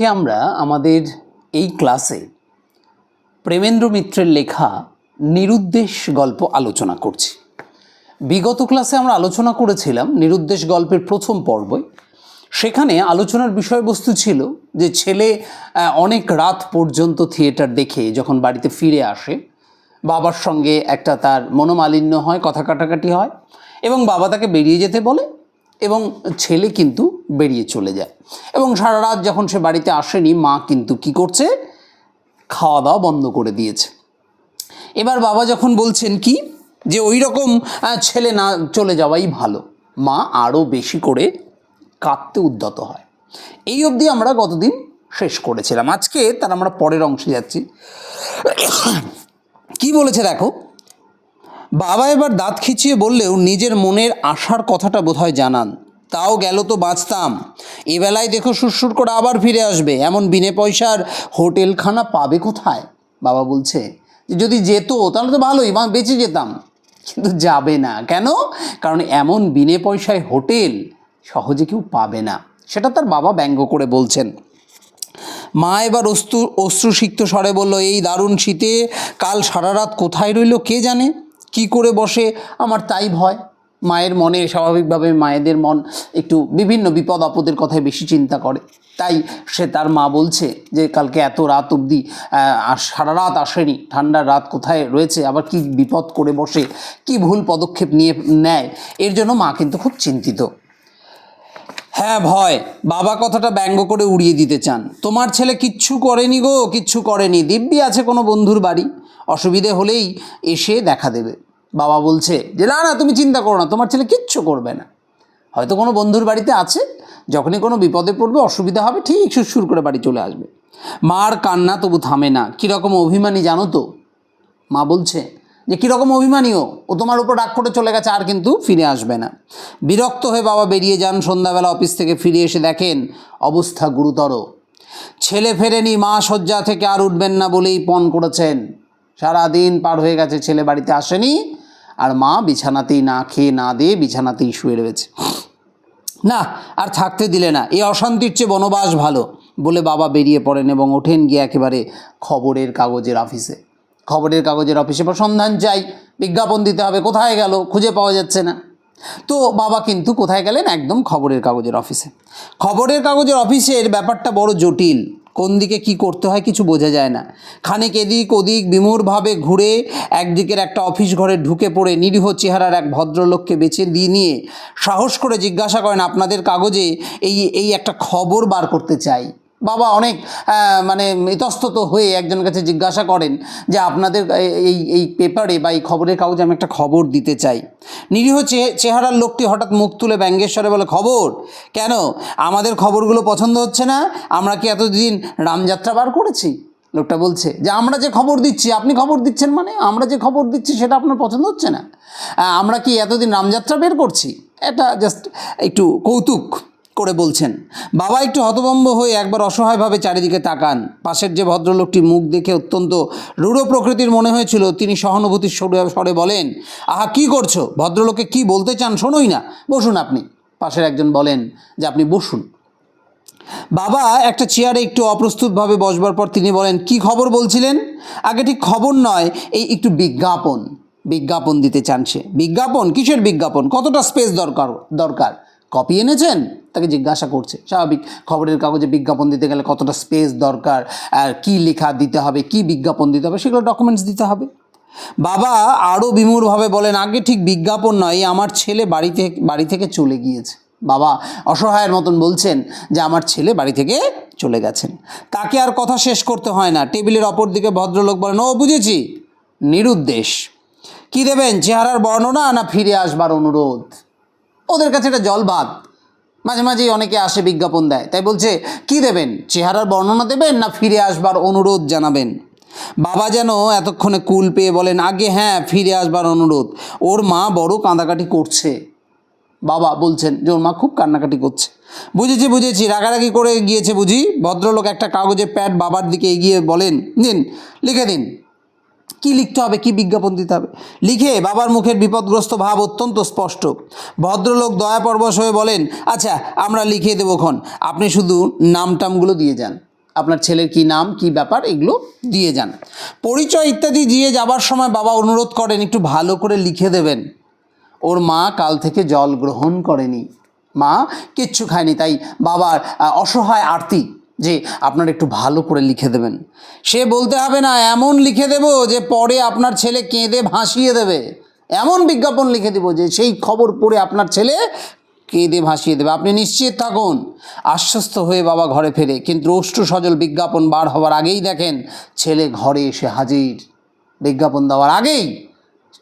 আজকে আমরা আমাদের এই ক্লাসে প্রেমেন্দ্র মিত্রের লেখা নিরুদ্দেশ গল্প আলোচনা করছি। বিগত ক্লাসে আমরা আলোচনা করেছিলাম নিরুদ্দেশ গল্পের প্রথম পর্বই। সেখানে আলোচনার বিষয়বস্তু ছিল যে ছেলে অনেক রাত পর্যন্ত থিয়েটার দেখে যখন বাড়িতে ফিরে আসে, বাবার সঙ্গে একটা তার মনোমালিন্য হয়, কথা কাটাকাটি হয় এবং বাবা তাকে বেরিয়ে যেতে বলে এবং ছেলে কিন্তু বেরিয়ে চলে যায়। এবং সারা রাত যখন সে বাড়িতে আসেনি, মা কিন্তু কি করছে? খাওয়া দাওয়া বন্ধ করে দিয়েছে। এবার বাবা যখন বলছেন কি? যে ওই রকম ছেলে না, চলে যাওয়াই ভালো। মা আরও বেশি করে কাঁদতে উদ্যত হয়। এই অবধি আমরা গতদিন শেষ করেছিলাম? আজকে তার আমরা পরের অংশে যাচ্ছি। কি বলেছে দেখো? বাবা এবার দাঁত খিচিয়ে বললেও নিজের মনের আশার কথাটা বোধহয় জানান। তাও গেল তো বাঁচতাম। এবেলায় দেখো সুরসুর করে আবার ফিরে আসবে। এমন বিনে পয়সার হোটেলখানা পাবে কোথায়? বাবা বলছে, যদি যেত তাহলে তো ভালোই, বা বেঁচে যেতাম। কিন্তু যাবে না। কেন? কারণ এমন বিনে পয়সায় হোটেল সহজে কেউ পাবে না। সেটা তার বাবা ব্যঙ্গ করে বলছেন। মা এবার অস্তু, অশ্রুসিক্ত স্বরে বলল, এই দারুণ শীতে কাল সারা রাত কোথায় রইল কে জানে? কি করে বসে? আমার তাই ভয়। মায়ের মনে স্বাভাবিকভাবে মায়েদের মন একটু বিভিন্ন বিপদ আপদের কথায় বেশি চিন্তা করে। তাই সে তার মা বলছে যে, কালকে এত রাত অবধি সারা রাত আসেনি, ঠান্ডার রাত কোথায় রয়েছে, আবার কি বিপদ করে বসে, কি ভুল পদক্ষেপ নিয়ে, নেয়? এর জন্য মা কিন্তু খুব চিন্তিত। হ্যাঁ ভয়, বাবা কথাটা ব্যঙ্গ করে উড়িয়ে দিতে চান। তোমার ছেলে কিচ্ছু করেনি গো, কিচ্ছু করেনি। দিব্যি আছে কোনো বন্ধুর বাড়ি। অসুবিধে হলেই এসে দেখা দেবে। বাবা বলছে যে, না না, তুমি চিন্তা করো না, তোমার ছেলে কিচ্ছু করবে না। হয়তো কোনো বন্ধুর বাড়িতে আছে, যখনই কোনো বিপদে পড়বে, অসুবিধা হবে, ঠিক সুর করে বাড়ি চলে আসবে। মার কান্না তবু থামে না। কীরকম অভিমানী জানো তো? মা বলছে যে কীরকম অভিমানীও, ও তোমার উপর রাগ করে চলে গেছে, আর কিন্তু ফিরে আসবে না। বিরক্ত হয়ে বাবা বেরিয়ে যান, সন্ধ্যাবেলা অফিস থেকে ফিরে এসে দেখেন অবস্থা গুরুতর। ছেলে ফেরেনি, মা শয্যা থেকে আর উঠবেন না বলেই পণ করেছেন। সারাদিন পার হয়ে গেছে, ছেলে বাড়িতে আসেনি। আর মা বিছানাতেই না খেয়ে না দিয়ে বিছানাতেই শুয়ে রয়েছে। না, আর থাকতে দিলে না এই অশান্তির চেয়ে বনবাস ভালো বলে বাবা বেরিয়ে পড়েন এবং ওঠেন গিয়ে একেবারে খবরের কাগজের অফিসে। খবরের কাগজের অফিসে বা সন্ধান চাই, বিজ্ঞাপন দিতে হবে, কোথায় গেল, খুঁজে পাওয়া যাচ্ছে না। তো বাবা কিন্তু কোথায় গেলেন? একদম খবরের কাগজের অফিসে। খবরের কাগজের অফিসের ব্যাপারটা বড় জটিল। কোন দিকে কি করতে হয় কিছু বোঝা যায় না। খানিক এদিক ওদিক বিমূরভাবে ঘুরে একদিকের একটা অফিস ঘরে ঢুকে পড়ে নিরীহ চেহারার এক ভদ্রলোককে বেছে দিয়ে নিয়ে সাহস করে জিজ্ঞাসা করেন, আপনাদের কাগজে এই এই একটা খবর বার করতে চাই। বাবা অনেক মানে ইতস্তত হয়ে একজনের কাছে জিজ্ঞাসা করেন যে আপনাদের এই এই পেপারে বা এই খবরের কাগজে আমি একটা খবর দিতে চাই। নিরীহ চেহারার লোকটি হঠাৎ মুখ তুলে ব্যঙ্গেশ্বরে বলে, খবর? কেন? আমাদের খবরগুলো পছন্দ হচ্ছে না? আমরা কি এতদিন রামযাত্রা বার করেছি? লোকটা বলছে, যে আমরা যে খবর দিচ্ছি, আপনি খবর দিচ্ছেন মানে? আমরা যে খবর দিচ্ছি সেটা আপনার পছন্দ হচ্ছে না। আমরা কি এতদিন রামযাত্রা বের করছি? এটা জাস্ট একটু কৌতুক। করে বলছেন, বাবা একটু হতভম্ব হয়ে একবার অসহায়ভাবে চারিদিকে তাকান। পাশের যে ভদ্রলোকটি মুখ দেখে অত্যন্ত রূঢ় প্রকৃতির মনে হয়েছিল, তিনি সহানুভূতির স্বরে- বলেন, আহা, কি করছ? ভদ্রলোকে কি বলতে চান? শোনোই না। বসুন আপনি। পাশের একজন বলেন যে, আপনি বসুন। বাবা একটা চেয়ারে একটু অপ্রস্তুতভাবে বসবার পর তিনি বলেন, কি খবর বলছিলেন? আগে ঠিক খবর নয়, এই একটু বিজ্ঞাপন। বিজ্ঞাপন দিতে চান সে। বিজ্ঞাপন? কিসের বিজ্ঞাপন? কতটা স্পেস দরকার দরকার? কপি এনেছেন? তাকে জিজ্ঞাসা করছে। স্বাভাবিক খবরের কাগজে বিজ্ঞাপন দিতে গেলে কতটা স্পেস দরকার, আর কী লেখা দিতে হবে, কি বিজ্ঞাপন দিতে হবে, সেগুলো ডকুমেন্টস দিতে হবে। বাবা আরও বিমূঢ়ভাবে বলেন, আগে ঠিক বিজ্ঞাপন নয় আমার ছেলে বাড়ি থেকে বাড়ি থেকে চলে গিয়েছে। বাবা অসহায়ের মতন বলছেন যে, আমার ছেলে বাড়ি থেকে চলে গেছেন। তাকে আর কথা শেষ করতে হয় না। টেবিলের অপর দিকে ভদ্রলোক বলেন, ও, বুঝেছি। নিরুদ্দেশ। কি দেবেন? চেহারার বর্ণনা না ফিরে আসবার অনুরোধ? ওদের কাছে এটা জল ভাত। মাঝে মাঝেই অনেকে আসে বিজ্ঞাপন দেয়। তাই বলছে, কি দেবেন? চেহারার বর্ণনা দেবেন না ফিরে আসবার অনুরোধ জানাবেন? বাবা যেন এতক্ষণে কুল পেয়ে বলেন, আগে হ্যাঁ ফিরে আসবার অনুরোধ। ওর মা বড় কাঁদাকাটি করছে। বাবা বলছেন, যে ওর মা খুব কান্নাকাটি করছে। বুঝেছি বুঝেছি। রাগারাগি করে গিয়েছে বুঝি? ভদ্রলোক একটা কাগজে প্যাড বাবার দিকে এগিয়ে বলেন, নিন, লিখে দিন। কি লিখতে হবে, কি বিজ্ঞাপন দিতে হবে? লিখে বাবার মুখের বিপদগ্রস্ত ভাব অত্যন্ত স্পষ্ট। ভদ্রলোক দয়াপরবশ হয়ে বলেন আচ্ছা আমরা লিখে দেবো খন আপনি শুধু নাম টামগুলো দিয়ে যান। আপনার ছেলের কি নাম, কি ব্যাপার, এগুলো দিয়ে যান। পরিচয় ইত্যাদি দিয়ে যাবার সময় বাবা অনুরোধ করেন, একটু ভালো করে লিখে দেবেন। ওর মা কাল থেকে জল গ্রহণ করেনি। মা কিচ্ছু খায়নি, তাই বাবার অসহায় আরতি যে আপনারা একটু ভালো করে লিখে দেবেন। সে বলতে হবে না, এমন লিখে দেব যে পরে আপনার ছেলে কেঁদে ভাসিয়ে দেবে। এমন বিজ্ঞাপন লিখে দেব যে সেই খবর পড়ে আপনার ছেলে কেঁদে ভাসিয়ে দেবে। আপনি নিশ্চিত থাকুন, আশ্বস্ত হয়ে বাবা ঘরে ফেরে। কিন্তু অষ্টু সজল বিজ্ঞাপন বার হওয়ার আগেই দেখেন ছেলে ঘরে এসে হাজির। বিজ্ঞাপন দেওয়ার আগেই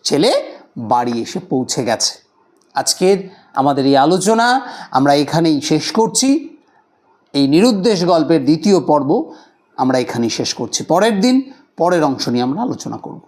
ছেলে বাড়ি এসে পৌঁছে গেছে। আজকের আমাদের এই আলোচনা আমরা এখানেই শেষ করছি। এই নিরুদ্দেশ গল্পের দ্বিতীয় পর্ব আমরা এখানেই শেষ করছি। পরের দিন, পরের অংশ নিয়ে আমরা আলোচনা করব।